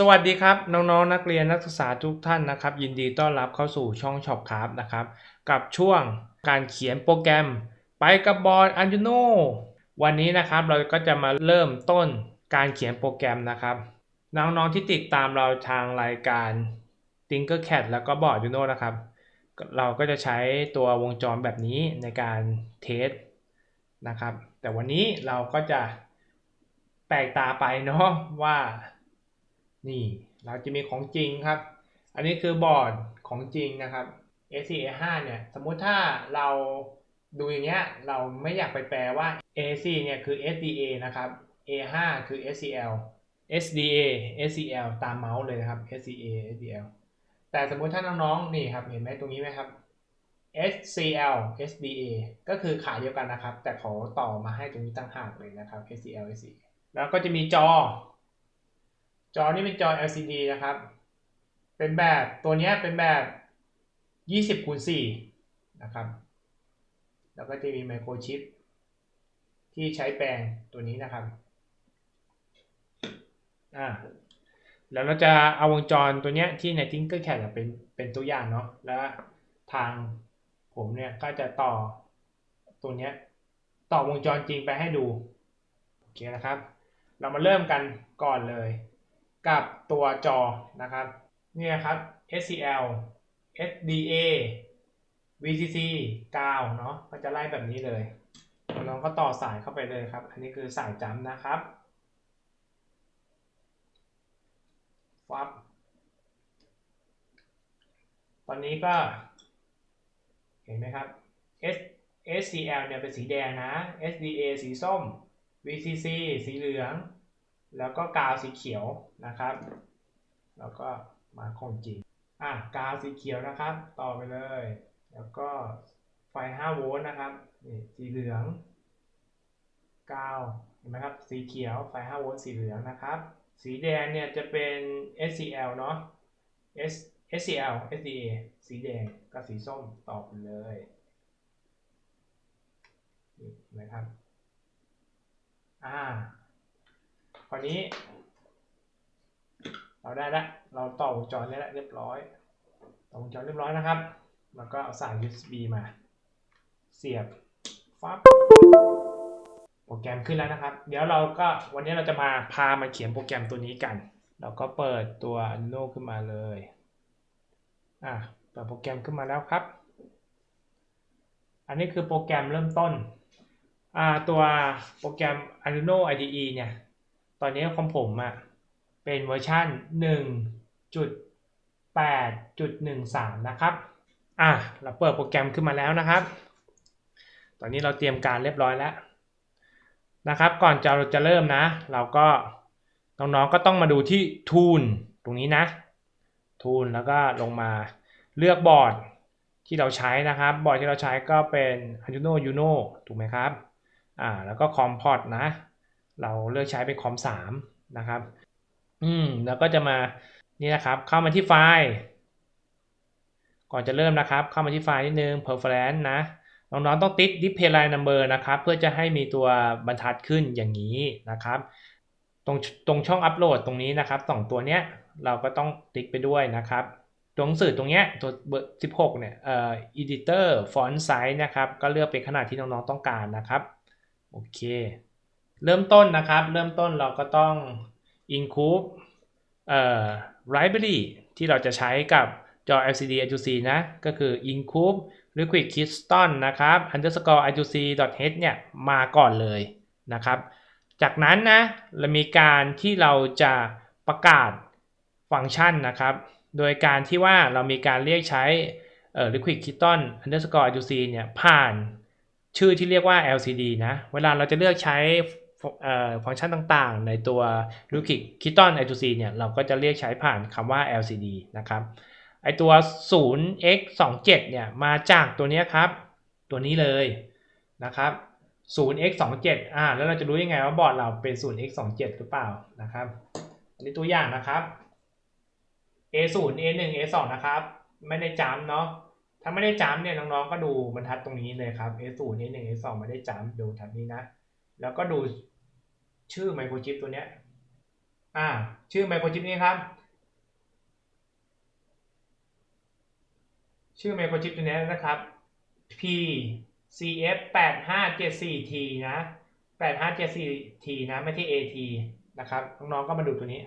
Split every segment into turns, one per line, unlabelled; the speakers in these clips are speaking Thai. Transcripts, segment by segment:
สวัสดีครับ น้องๆนนักเรียนนักศึกษาทุกท่านนะครับ ยินดีต้อนรับเข้าสู่ช่องช็อปครับนะครับ กับช่วงการเขียนโปรแกรม ไปกับบอร์ด Arduino วันนี้นะครับเราก็จะมาเริ่มต้นการเขียนโปรแกรมนะครับ น้องๆที่ติดตามเราทางรายการ Tinkercad แล้วก็บอร์ด Arduino นะครับ เราก็จะใช้ตัววงจรแบบนี้ในการเทสนะครับ แต่วันนี้เราก็จะแปลกตาไปเนาะว่า นี่เราจะมีของจริงครับ อันนี้คือบอร์ดของจริงนะครับ AC A5 เนี่ย สมมุติถ้าเราดูอย่างเงี้ย เราไม่อยากไปแปลว่า AC เนี่ยคือ SDA นะครับ A5 คือ SCL SDA SCL ตามเมาส์เลยนะครับ SCA SDL แต่สมมุติถ้าน้องๆ นี่ครับ เห็นไหมตรงนี้ไหมครับ SCL SDA ก็คือขาเดียวกันนะครับ แต่เขาต่อมาให้ตรงนี้ตั้งหากเลยนะครับ SCL SDA แล้วก็จะมีจอ จอนี่เป็นจอ LCD นะครับ เป็นแบบตัวนี้เป็นแบบ 20คูณ4นะครับ แล้วก็จะมีไมโครชิปที่ใช้แปลงตัวนี้นะครับอ่าแล้วเราจะเอาวงจรตัวเนี้ยที่ใน Tinkercad อะเป็นเป็นตัวอย่างเนาะแล้วทางผมเนี่ยก็จะต่อตัวเนี้ยต่อวงจรจริงไปให้ดู โอเคนะครับ เรามาเริ่มกันก่อนเลย กับตัวจอนะครับนี่นะครับ SCL SDA VCC กาวเนาะก็จะไล่แบบนี้เลยน้องก็ต่อสายเข้าไปเลยครับ อันนี้คือสายจำนะครับฟับตอนนี้ก็ เห็นไหมครับ S SCL เนี่ยเป็นสีแดงนะ SDA สีส้ม VCC สีเหลือง แล้วก็กาวสีเขียวนะครับ แล้วก็มาของจริงอะกาวสีเขียวนะครับ ต่อไปเลย แล้วก็ไฟ 5 โวลต์นะครับนี่สีเหลือง กาวเห็นไหมครับสีเขียวไฟ 5 โวลต์สีเหลืองนะครับ สีแดงเนี่ยจะเป็น SCL เนาะ S SCL SDA สีแดงกับสีส้มต่อไปเลยนี่เห็นะครับอ่า คราวนี้ เราได้ล้วเราต่อวงจรได้แล้วเรียบร้อยต่อวงจรเรียบร้อยนะครับแล้วก็เอาสาย USB มา เสียบฟับโปรแกรมขึ้นแล้วนะครับ เดี๋ยวเราก็วันนี้เราจะมาพามาเขียนโปรแกรมตัวนี้กัน เราก็เปิดตัว Arduino ขึ้นมาเลยอะเปิดโปรแกรมขึ้นมาแล้วครับ อันนี้คือโปรแกรมเริ่มต้นอ่าตัวโปรแกรม Arduino IDE เนี่ย ตอนนี้ของผมอะเป็นเวอร์ชัน1.8.13 นะครับ อะ เราเปิดโปรแกรมขึ้นมาแล้วนะครับ ตอนนี้เราเตรียมการเรียบร้อยแล้วนะครับ ก่อนจะเราจะเริ่มนะ เราก็น้องๆก็ต้องมาดูที่ Tool ตรงนี้นะ Tool แล้วก็ลงมาเลือกบอร์ดที่เราใช้นะครับ บอร์ดที่เราใช้ก็เป็น Arduino Uno ถูกไหมครับ อ่า แล้วก็ COM port นะ เราเลือกใช้เป็น COM 3นะครับ อืม แล้วก็จะมา นี่นะครับ เข้ามาที่ไฟล์ ก่อนจะเริ่มนะครับ เข้ามาที่ไฟล์นิดนึง preference นะ น้องๆ ต้องติ๊ก display line number นะครับ เพื่อจะให้มีตัวบรรทัดขึ้นอย่างนี้นะครับ ตรงตรงช่องอัปโหลดตรงนี้นะครับสองตัวเนี้ย เราก็ต้องติ๊กไปด้วยนะครับตัวหนังสือตรงเนี้ยตัวเบอร์16เนี่ยเอ่อ editor font size นะครับ ก็เลือกเป็นขนาดที่น้องๆ ต้องการนะครับ โอเค เริ่มต้นนะครับ เริ่มต้นเราก็ต้อง include เอ่อ library ที่เราจะใช้กับจอ LCD I2C นะ ก็คือ include liquid crystal นะครับ underscore I2C h เนี่ยมาก่อนเลยนะครับ จากนั้นนะเรามีการที่เราจะประกาศฟังก์ชันนะครับ โดยการที่ว่าเรามีการเรียกใช้เอ่อ liquid crystal underscore I2C เนี่ยผ่านชื่อที่เรียกว่า LCD นะ เวลาเราจะเลือกใช้ ฟังก์ชันต่างๆ ในตัว Liquid Crystal I2C เนี่ยเราก็จะเรียกใช้ผ่านคำว่า LCD นะครับไอตัว 0x27 เนี่ยมาจากตัวนี้ครับ ตัวนี้เลยนะครับ 0x27 อ่าแล้วเราจะรู้ยังไงว่าบอร์ดเราเป็น 0x27 หรือเปล่านะครับ อันนี้ตัวอย่างนะครับ A0 A1 A2 นะครับ ไม่ได้จำเนาะถ้าไม่ได้จำเนี่ยน้องๆก็ดูบรรทัดตรงนี้เลยครับ A0 A1 A2 ไม่ได้จำดูบรรทัดนี้นะ แล้วก็ดูชื่อไมโครชิปตัวเนี้ยอ่า ชื่อไมโครชิปนี้ครับ ชื่อไมโครชิปตัวนี้นะครับ PCF 8574T นะ 8574T นะไม่ใช่ AT นะครับน้องๆก็มาดูตัวนี้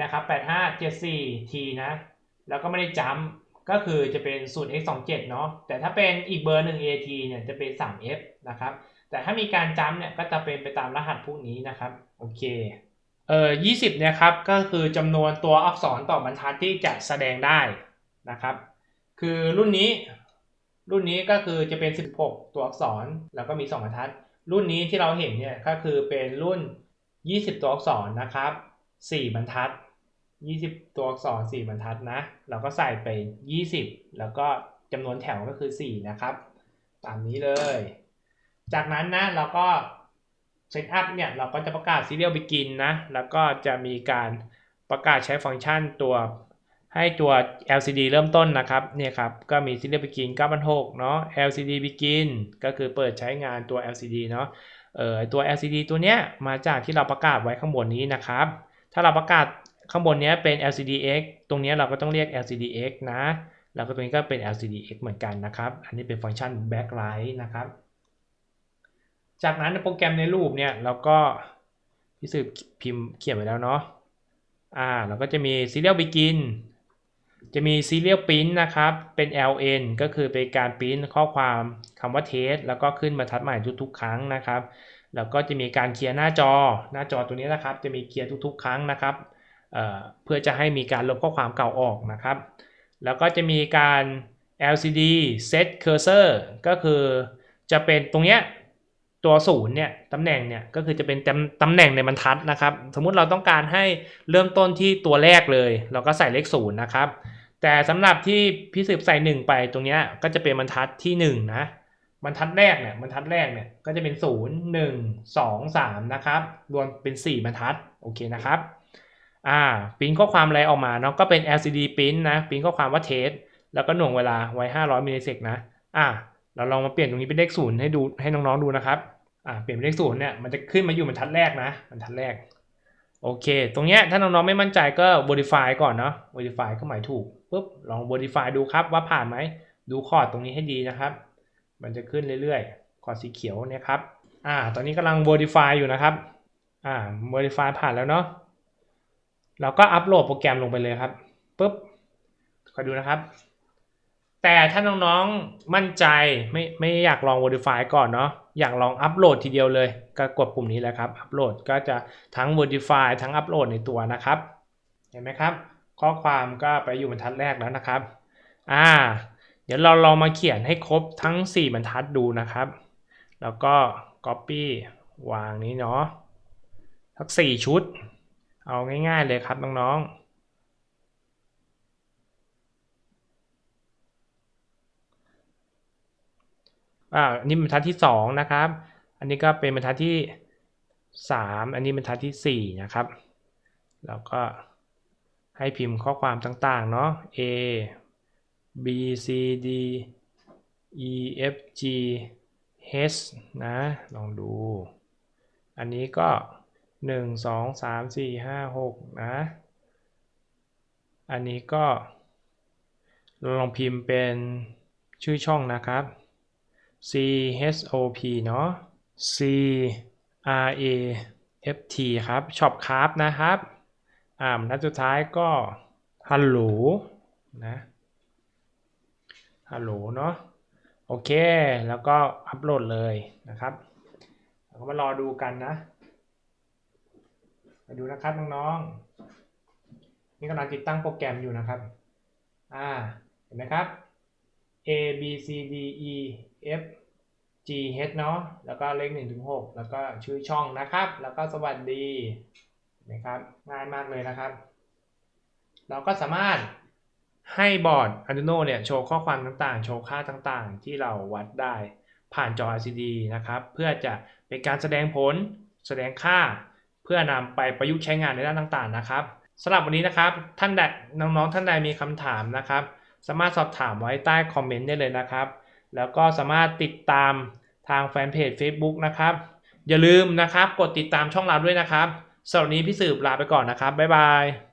นะครับ 8574T นะ แล้วก็ไม่ได้จัมป์ก็คือจะเป็นสูตร x27 เนาะแต่ถ้าเป็นอีกเบอร์หนึ่ง AT เนี่ยจะเป็น 3F นะครับ แต่ถ้ามีการจัมป์เนี่ยก็จะเป็นไปตามรหัสพวกนี้นะครับ โอเค เอ่อ20เนี่ยครับ ก็คือจำนวนตัวอักษรต่อบรรทัดที่จะแสดงได้นะครับ คือรุ่นนี้ รุ่นนี้ก็คือจะเป็น 16 ตัวอักษร แล้วก็มี 2 บรรทัด รุ่นนี้ที่เราเห็นเนี่ยก็คือเป็นรุ่น 20 ตัวอักษรนะครับ 4 บรรทัด 20 ตัวอักษร 4 บรรทัดนะ เราก็ใส่ไป 20 แล้วก็จำนวนแถวก็คือ 4 นะครับ ตามนี้เลย จากนั้นนะเราก็เซตอัพเนี่ยเราก็จะประกาศ serial begin นะ แล้วก็จะมีการประกาศใช้ฟังก์ชันตัวให้ตัว LCD เริ่มต้นนะครับเนี่ยครับก็มี serial begin 9,600เนาะ LCD begin ก็คือเปิดใช้งานตัว LCD เนาะเอ่อตัว LCD ตัวเนี้ยมาจากที่เราประกาศไว้ข้างบนนี้นะครับ ถ้าเราประกาศข้างบนนี้เป็น LCDX ตรงนี้เราก็ต้องเรียก LCDX นะ แล้วก็ตรงนี้ก็เป็น LCDX เหมือนกันนะครับ อันนี้เป็นฟังก์ชัน backlight นะครับ จากนั้นในโปรแกรมในรูปเนี่ยเราก็พิสืบพิมพ์เขียนไว้แล้วเนาะอ่าเราก็จะมี serial begin จะมี serial print นะครับ เป็น ln ก็คือเป็นการพิมพ์ข้อความคำว่า test แล้วก็ขึ้นบรรทัดใหม่ทุกๆ ครั้งนะครับ แล้วก็จะมีการเคลียร์หน้าจอ หน้าจอตัวนี้นะครับ จะมีเคลียร์ทุกๆ ครั้งนะครับเเพื่อจะให้มีการลบข้อความเก่าออกนะครับ แล้วก็จะมีการ LCD set cursor ก็คือจะเป็นตรงเนี้ย ตัวศูนย์เนี่ยตำแหน่งเนี่ยก็คือจะเป็นตำตำแหน่งในบรรทัดนะครับ สมมุติเราต้องการให้เริ่มต้นที่ตัวแรกเลย เราก็ใส่เลขศูนย์นะครับ แต่สำหรับที่พี่สืบใส่หนึ่งไปตรงเนี้ยก็จะเป็นบรรทัดที่หนึ่งนะบรรทัดแรกเนี่ยบรรทัดแรกเนี่ยก็จะเป็นศูนย์หนึ่งสองสามนะครับ รวมเป็นสี่บรรทัดโอเคนะครับอ่าปิ้นข้อความอะไรออกมาเนาะก็เป็น LCD ปิ้นนะปิ้นข้อความว่าเทสแล้วก็หน่วงเวลาไว้ 500มิลลิเซกนะอ่าเราลองมาเปลี่ยนตรงนี้เป็นเลขศูนย์ให้ดูให้น้องๆดูนะครับ อ่าเปลี่ยนเป็นเลขศูนย์เนี่ยมันจะขึ้นมาอยู่บรรทัดแรกนะบรรทัดแรกโอเค ตรงเนี้ยถ้าน้องๆไม่มั่นใจก็ verify ก่อนเนาะ verify ก็หมายถูกปุ๊บลอง verify ดูครับว่าผ่านไหมดูคอร์ดตรงนี้ให้ดีนะครับ มันจะขึ้นเรื่อยๆคอร์ดสีเขียวเนี่ยครับอ่า ตอนนี้กำลัง verify อยู่นะครับอ่า verify ผ่านแล้วเนาะเราก็อัปโหลดโปรแกรมลงไปเลยครับปุ๊บคอยดูนะครับ แต่ถ้าน้องๆมั่นใจไม่ไม่อยากลอง verify ก่อนเนาะ อยากลองอัปโหลดทีเดียวเลย ก็กดปุ่มนี้แหละครับ อัปโหลดก็จะทั้ง verify ทั้งอัปโหลดในตัวนะครับ เห็นไหมครับ ข้อความก็ไปอยู่บรรทัดแรกแล้วนะครับ อ่า เดี๋ยวเราลองมาเขียนให้ครบทั้ง 4 บรรทัดดูนะครับ แล้วก็ copy วางนี้เนาะทั้ง4ชุด เอาง่ายๆเลยครับน้องๆ อ่าอันนี้บรรทัดที่2นะครับ อันนี้ก็เป็นบรรทัดที่3อันนี้บรรทัดที่4นะครับแล้วก็ให้พิมพ์ข้อความต่างๆเนาะ A B C D E F G H นะ ลองดู อันนี้ก็หนึ่งสองสามสี่ห้าหกนะ อันนี้ก็เราลองพิมพ์เป็นชื่อช่องนะครับ C H O P เนาะ C R A F T ครับช็อปคราฟนะครับอ่าบรรทัดสุดท้ายก็ฮัลโหลนะฮัลโหลเนาะโอเค แล้วก็อัปโหลดเลยนะครับเราก็มารอดูกันนะมาดูนะครับน้องๆนี่กำลังติดตั้งโปรแกรมอยู่นะครับอ่าเห็นไหมครับ A B C D E F G H เนาะแล้วก็เลข1ถึง6แล้วก็ชื่อช่องนะครับ แล้วก็สวัสดีนะครับง่ายมากเลยนะครับ เราก็สามารถให้บอร์ด Arduino เนี่ยโชว์ข้อความต่างๆ โชว์ค่าต่างๆ ที่เราวัดได้ผ่านจอ LCD นะครับ เพื่อจะเป็นการแสดงผล แสดงค่า เพื่อนำไปประยุกต์ใช้งานในด้านต่างๆนะครับสำหรับวันนี้นะครับ ท่านใดน้องๆท่านใดมีคำถามนะครับ สามารถสอบถามไว้ใต้คอมเมนต์ได้เลยนะครับ แล้วก็สามารถติดตามทางแฟนเพจ Facebook นะครับ อย่าลืมนะครับ กดติดตามช่องเราด้วยนะครับสำหรับวันนี้พี่สืบลาไปก่อนนะครับ บ๊ายบาย